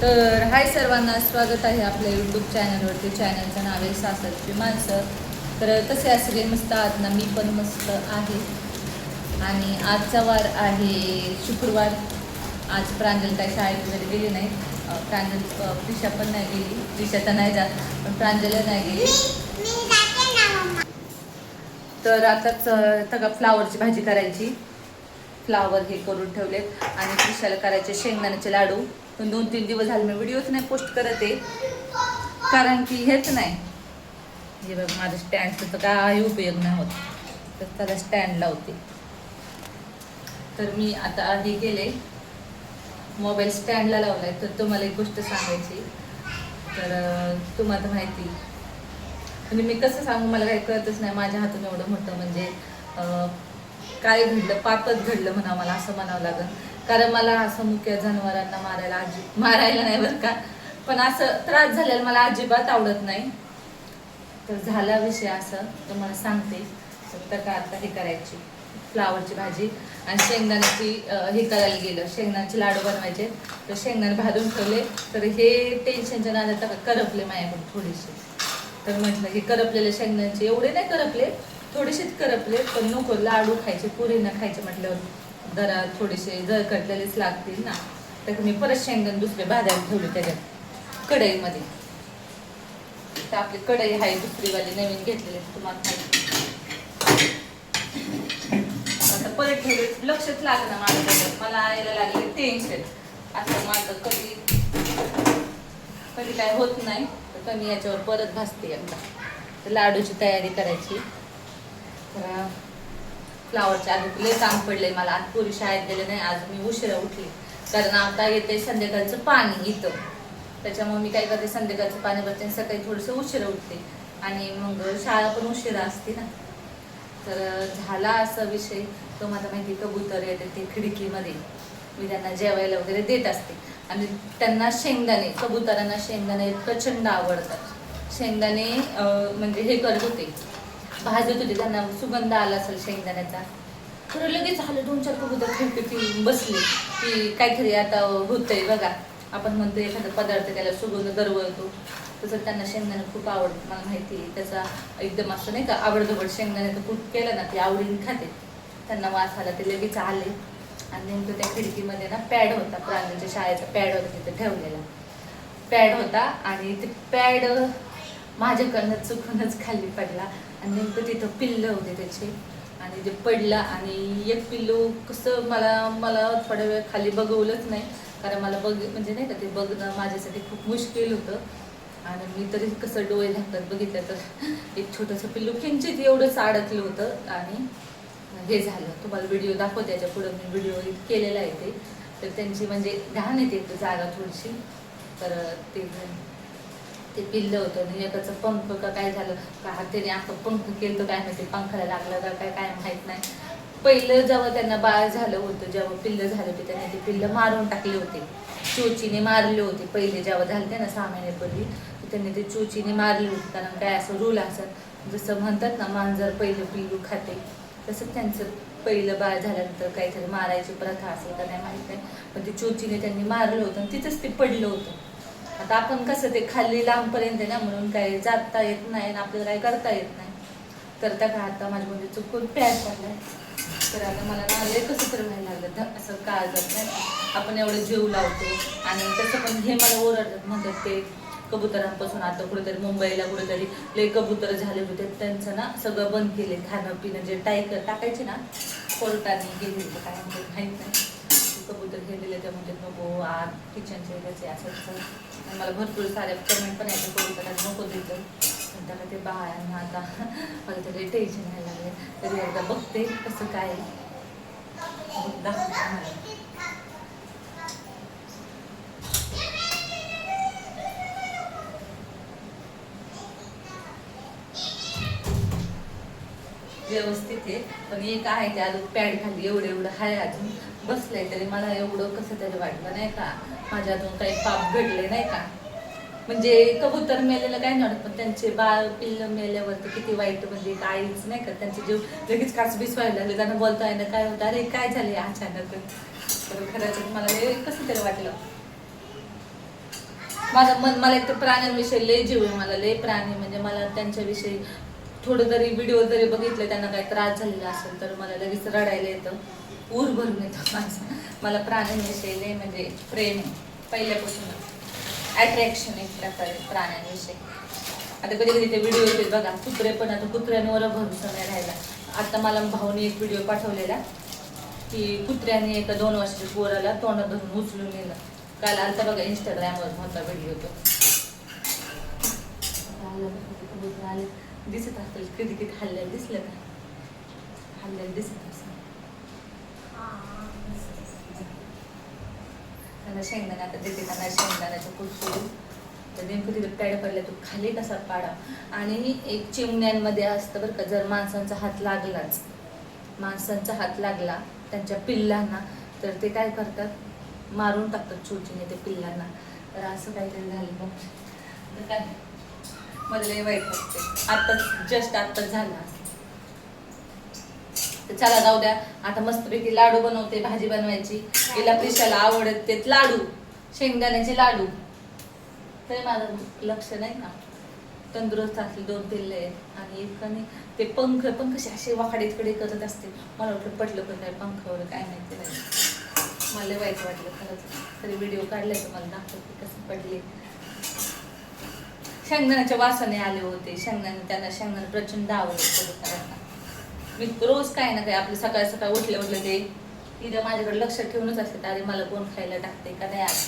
तर हाय सर्वांना स्वागत आहे आपल्या यूट्यूब चॅनलवरती चॅनलचं नाव आहे सासरची माणसं. तर तसे आज सगळे मस्त आहात ना? मी पण मस्त आहे. आणि आजचा वार आहे शुक्रवार. आज प्रांजल काय शाळेत वगैरे गेली नाही प्रांजल प्रिशा पण नाही गेली. प्रिशा तर नाही जात पण प्रांजल नाही गेली. तर आताच तगा फ्लावरची भाजी करायची. फ्लावर हे करून ठेवलेत. आणि कृषाला करायचे? शेंगदाण्याचे लाडू. पण दोन तीन दिवस झाले मी व्हिडिओच नाही पोस्ट करत आहे. कारण की हेच नाही. हे बघ माझं स्टँडचं तर काही उपयोग नाही होत. तर त्याला स्टँड लावते. तर मी आता हे गेले मोबाईल स्टँडला लावलाय. तर तुम्हाला एक गोष्ट सांगायची. तर तुम्हाला माहिती. म्हणजे मी कसं सांगू? मला काही कळतच नाही. माझ्या हातून एवढं मोठं म्हणजे काय घडलं पापच घडलं म्हणा मला असं म्हणावं लागेल. कारण मला असं मुख्य जनावरांना मारायला अजिब मारायला नाही बरं का. पण असं त्रास झालेला मला अजिबात आवडत नाही. तर झाला विषय असं तुम्हाला सांगते. फक्त का आता हे करायची फ्लावरची भाजी आणि शेंगदाण्याची हे करायला गेलं. शेंगदाण्याचे लाडू बनवायचे. तर शेंगदाणे भाजून ठेवले. तर हे टेन्शनच्या नादात करपले माझ्याकडून थोडेसे. तर म्हटलं हे करपलेले शेंगदाण्याचे एवढे नाही करपले थोडेसेच करपले पण नको लाडू खायचे पुरी न खायचे म्हटल्यावर जरा थोडेसे जळकटलेलेच लागतील ना. तर मी परत शेंगण दुसरे भाजायला ठेवले त्याच्यात कढईमध्ये. तर आपली कढई आहे दुसरीवाली नवीन घेतलेली तुम्हाला माहिती. आता परत ठेवले लक्षच लागलं माझं त्याच्यात मला यायला लागले टेन्शन असं माझं कधी कधी काय होत नाही तर कमी याच्यावर परत भासते एकदा. तर लाडूची तयारी करायची. तर फ्लावरच्या आधी लय काम पडले मला. आज पुरी शाळेत गेले नाही आज मी उशिरा उठली. कारण आता येते संध्याकाळचं पाणी इथं. त्याच्यामुळे मी काय करते संध्याकाळचं पाणी भरते आणि सकाळी थोडंसं उशिरा उठते. आणि मग शाळा पण उशिरा असते ना. तर झाला असा विषय. तो माझा माहिती कबूतर येते ते खिडकीमध्ये. मी त्यांना जेवायला वगैरे देत असते. आणि त्यांना शेंगदाणे कबुतरांना शेंगदाणे प्रचंड आवडतात. शेंगदाणे म्हणजे हे करत होते. भाजत होते त्यांना सुगंध आला असेल शेंगदाण्याचा. खरं लगेच झालं दोन चार कबूतर खिडकीत बसले. की काहीतरी आता होतंय बघा. आपण म्हणतो एखादा पदार्थ त्याला सुगंध दरवळतो. तसं त्यांना शेंगदाणा खूप आवडतं मला माहिती आहे. त्याचा एकदम असं नाही का आवडदोबड शेंगदाण्याचं कूट केलं ना ते आवडीने खाते. त्यांना वास आला ते लगेच आले. आणि नेमकं त्या खिडकीमध्ये ना पॅड होता प्राण्यांच्या शाळेचा पॅड होता तिथे ठेवलेला. पॅड होता आणि ते पॅड माझ्याकडनं चुकूनच खाली पडला. आणि नेमकं तिथं पिल्लं होते त्याचे. आणि ते पडला आणि एक पिल्लू कसं मला मला थोड्या वेळ खाली बघवलंच नाही. कारण मला बघ म्हणजे नाही का ते बघणं माझ्यासाठी खूप मुश्किल होतं. आणि मी तरी कसं डोळे झाकत बघितलं तर. एक छोटंसं पिल्लू किंचित एवढंच अडकलं होतं. आणि हे झालं. तुम्हाला व्हिडिओ दाखवते त्याच्या पुढं मी व्हिडिओ केलेला आहे ते. तर त्यांची म्हणजे घाण येते जागा थोडीशी. तर ते ते पिल्लं होतं आणि एकाचं पंख का काय झालं? का हाताने आता पंख केलं तर काय माहिती? पंखाला लागलं का काय काय माहीत नाही. पहिलं जेव्हा त्यांना बाळ झालं होतं जेव्हा पिल्लं झालं होते त्यांनी ते पिल्लं मारून टाकले होते. चोचीने मारले होते. पहिले जेव्हा झाले ना सहा महिन्यापूर्वी त्यांनी ते चोचीने मारले होते. कारण काय असं रूल असं जसं म्हणतात ना मांजर पहिलं पिल्लू खाते. तसं त्यांचं पहिलं बाळ झाल्यानंतर काहीतरी मारायची प्रथा असेल का नाही माहीत नाही. पण ते चोचीने त्यांनी मारलं होतं आणि तिथंच ते पडलं होतं. आता आपण कसं ते खाली लांबपर्यंत आहे ना म्हणून काही जाता येत नाही आणि आपल्याला काही करता येत नाही. तर त्या का आता माझ्या म्हणजे चुकून पॅक पडलाय. तर आता मला ना कसं तर व्हायला लागलं. ध- असं जात नाही आपण एवढं जीव लावतो आणि तसं पण हे मला ओरडतात. म्हणतात ते कबुतरांपासून आता कुठेतरी मुंबईला कुठेतरी लय कबुतर झाले होते. त्यांचं ना सगळं बंद केले खाणं पिणं जे टाय टाकायचे ना कोर्टाने गेले होते काय माहीत नाही. कबूतर गेलेले म्हणजे नको आत किचनचे त्याचे असं तसं. मला भरपूर साऱ्या कमेंट पण यायचं करू त्याला नको देतं पण त्याला ते बाळांना आता मला तरी टेन्शन घ्यायला लागले तरी एकदा बघते कसं काय व्यवस्थित आहे पण एक आहे ते अजून पॅड खाली एवढं एवढं आहे अजून. बसलंय तरी मला एवढं कसं तरी वाटलं नाही का? माझ्या अजून काही पाप घडले नाही का? म्हणजे कबूतर मेलेलं काय नाही पण त्यांचे बाळ पिल्ल मेल्यावरती किती वाईट म्हणजे काहीच नाही का? त्यांचे जीव लगेच काच व्हायला लागले त्यांना बोलता येणं काय होतं? अरे काय झाले अचानक? तर खरंच मला हे कसं तरी वाटलं. माझं मन मला एक तर प्राण्यांविषयी लय जीव आहे मला लय प्राणी म्हणजे मला त्यांच्याविषयी थोडं जरी व्हिडिओ जरी बघितले त्यांना काही त्रास झालेला असेल तर मला लगेच रडायला येतं. ऊर भरून येतो माझं मला प्राण्यांविषयी लय म्हणजे प्रेम पहिल्यापासून अट्रॅक्शन एक प्रकारे प्राण्यांविषयी. आता कधी कधी ते व्हिडिओ येते बघा कुत्रे पण आता कुत्र्यांवर भरोसा नाही राहिला. आता मला भाऊने एक व्हिडिओ पाठवलेला की कुत्र्याने एका दोन वर्षाच्या पोराला तोंड धरून उचलून नेलं. काल आलता बघा इंस्टाग्रामवर होता व्हिडिओ तो. आलं आलं. दिसत असेल कधी कधी हल्ल्याला दिसलं का? हल्ल्याला दिसत असेल त्यांना शेंगदाणा आता देते त्यांना शेंगदाण्याचं कूट तर नेमकं तिथं पॅड पडल्या तो खाली कसा पाडा? आणि एक चिमण्यांमध्ये असतं बरं का जर माणसांचा हात लागलाच. माणसांचा हात लागला त्यांच्या पिल्लांना तर ते काय करतात? मारून टाकतात चोचीने ते पिल्लांना. तर असं काहीतरी झालं मग काय? मला वाईट वाटते आत्ताच जस्ट आत्ताच झालं असं. तर चला जाऊ द्या. आता मस्तपैकी लाडू बनवते भाजी बनवायची. तिला प्रिशाला आवडत ते लाडू शेंगदाण्याचे लाडू. तरी माझं लक्ष नाही ना तंदुरुस्त असले दोन पिल्ले आहेत. आणि एक ते पंख पण कसे असे वाकडे तिकडे करत असते मला वाटलं पटलं पण नाही पंख वगैरे काय माहिती नाही. मला वाईट वाटलं खरंच. तरी व्हिडिओ काढले तर मला दाखवते कसं पडले. शेंगदाण्याच्या वासाने आले होते. शेंगदाणे त्यांना शेंगदाणे प्रचंड आवडत मी रोज काय ना काय आपलं सकाळ सकाळ उठले उठले ते तिथं माझ्याकडे लक्ष ठेवूनच असते अरे मला कोण खायला टाकते का नाही आज?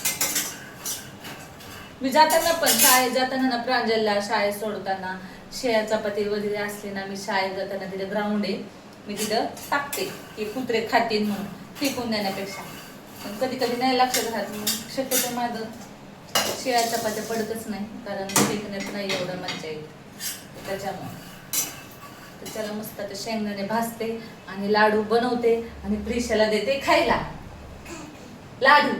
मी जाताना पण शाळेत जाताना ना प्रांजलला शाळेत सोडताना शेळ्या चपाती वगैरे असले ना मी शाळेत जाताना तिथं ग्राउंड आहे मी तिथं टाकते की कुत्रे खातील म्हणून फेकून देण्यापेक्षा. पण कधी कधी नाही लक्षात राहत मग शक्यतो माझं शेळ्या चपात्या पडतच नाही कारण फेकण्यात नाही एवढं मज्जा येईल त्याच्यामुळे. तर त्याला मस्त आता शेंगदाणे भाजते आणि लाडू बनवते आणि प्रिशाला देते खायला. लाडू.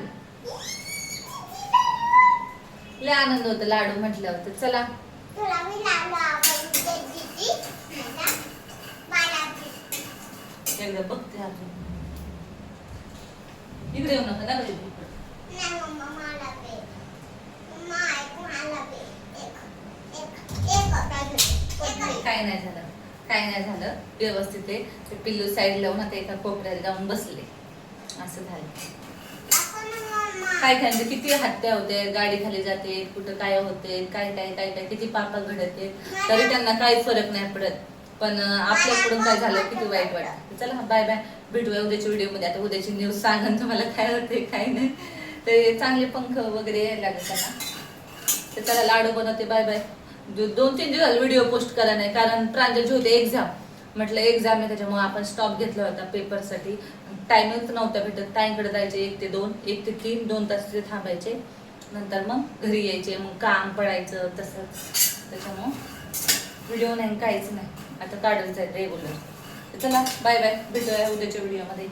लय आनंद होतो लाडू म्हटल्यावर. तर चला. एकदा बघते अजून. इकडे येऊ नका ना. काय नाही झालं. काय नाही झालं. व्यवस्थित आहे. ते पिल्लू साईड लावून आता एका कोपऱ्यात जाऊन बसले. असं झालं. काय काय किती हत्या होते. गाडी खाली जाते. कुठं काय होते? काय काय काय काय? किती पापा घडते? तरी त्यांना काही फरक नाही पडत. पण आपल्याकडून काय झालं? किती वाईट वाटतं. चला बाय बाय भेटूया उद्याच्या व्हिडिओमध्ये आता उद्याची न्यूज सांगा तुम्हाला काय होते काय नाही. ते चांगले पंख वगैरे यायला लागले त्यांना. तर त्याला लाडू बनवते. बाय बाय दोन तीन दिवस व्हिडिओ पोस्ट करा नाही. कारण प्रांजलची होते एक्झाम म्हटलं एक्झाम आहे त्याच्यामुळे आपण स्टॉप घेतला होता पेपरसाठी टायमिंग नव्हता भेटत. ताईंकडे जायचे एक ते दोन एक ते तीन दोन तास तिथे थांबायचे. नंतर मग घरी यायचे मग काम पडायचं तसंच. त्याच्यामुळं व्हिडिओ नाही काहीच नाही. आता काढायचं आहे रेगुलर चला बाय बाय भेटूया उद्याच्या व्हिडिओमध्ये